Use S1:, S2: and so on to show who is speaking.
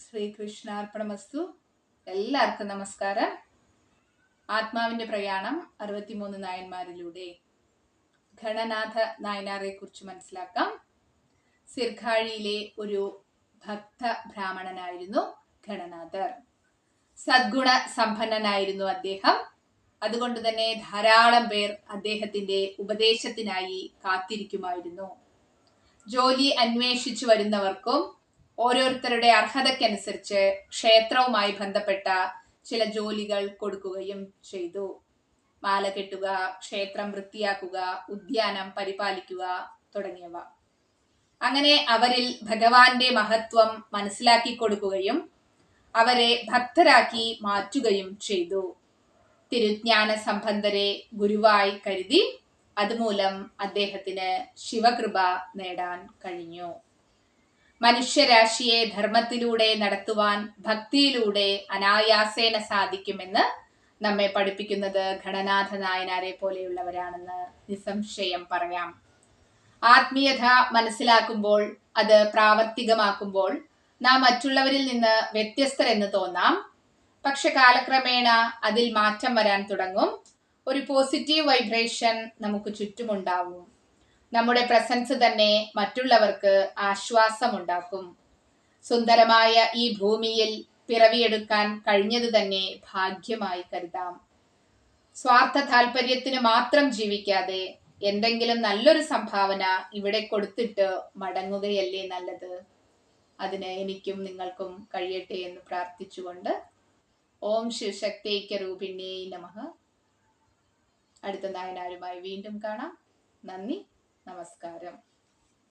S1: ശ്രീകൃഷ്ണാർപ്പണമസ്തു എല്ലാവർക്കും നമസ്കാരം. ആത്മാവിന്റെ പ്രയാണം അറുപത്തിമൂന്ന് നായന്മാരിലൂടെ. ഘണനാഥ നായനാറെ കുറിച്ച് മനസ്സിലാക്കാം. സിർഘാഴിയിലെ ഒരു ഭക്ത ബ്രാഹ്മണനായിരുന്നു ഘണനാഥർ. സദ്ഗുണ സമ്പന്നനായിരുന്നു അദ്ദേഹം. അതുകൊണ്ട് തന്നെ ധാരാളം പേർ അദ്ദേഹത്തിന്റെ ഉപദേശത്തിനായി കാത്തിരിക്കുമായിരുന്നു. ജോലി അന്വേഷിച്ചു വരുന്നവർക്കും ഓരോരുത്തരുടെ അർഹതയ്ക്കനുസരിച്ച് ക്ഷേത്രവുമായി ബന്ധപ്പെട്ട ചില ജോലികൾ കൊടുക്കുകയും ചെയ്തു. മാല കെട്ടുക ക്ഷേത്രം വൃത്തിയാക്കുക ഉദ്യാനം പരിപാലിക്കുക തുടങ്ങിയവ. അങ്ങനെ അവരിൽ ഭഗവാന്റെ മഹത്വം മനസ്സിലാക്കി കൊടുക്കുകയും അവരെ ഭക്തരാക്കി മാറ്റുകയും ചെയ്തു. തിരുജ്ഞാന സംബന്ധരെ ഗുരുവായി കരുതി അതുമൂലം അദ്ദേഹത്തിന് ശിവകൃപ നേടാൻ കഴിഞ്ഞു. മനുഷ്യരാശിയെ ധർമ്മത്തിലൂടെ നടത്തുവാൻ ഭക്തിയിലൂടെ അനായാസേന സാധിക്കുമെന്ന് നമ്മെ പഠിപ്പിക്കുന്നത് ഘടനാഥ നായനാരെ പോലെയുള്ളവരാണെന്ന് നിസ്സംശയം പറയാം. ആത്മീയത മനസ്സിലാക്കുമ്പോൾ അത് പ്രാവർത്തികമാക്കുമ്പോൾ നാം മറ്റുള്ളവരിൽ നിന്ന് വ്യത്യസ്തരെന്ന് തോന്നാം. പക്ഷെ കാലക്രമേണ അതിൽ മാറ്റം വരാൻ തുടങ്ങും. ഒരു പോസിറ്റീവ് വൈബ്രേഷൻ നമുക്ക് ചുറ്റുമുണ്ടാവും. നമ്മുടെ പ്രസൻസ് തന്നെ മറ്റുള്ളവർക്ക് ആശ്വാസമുണ്ടാക്കും. സുന്ദരമായ ഈ ഭൂമിയിൽ പിറവിയെടുക്കാൻ കഴിഞ്ഞത് തന്നെ ഭാഗ്യമായി കരുതാം. സ്വാർത്ഥ താല്പര്യത്തിന് മാത്രം ജീവിക്കാതെ എന്തെങ്കിലും നല്ലൊരു സംഭാവന ഇവിടെ കൊടുത്തിട്ട് മടങ്ങുകയല്ലേ നല്ലത്? അതിന് എനിക്കും നിങ്ങൾക്കും കഴിയട്ടെ എന്ന് പ്രാർത്ഥിച്ചുകൊണ്ട് ഓം ശിവശക്തൈക്യ രൂപിണ്യേ നമ. അടുത്ത നായനാരുമായി വീണ്ടും കാണാം. നന്ദി. നമസ്കാരം.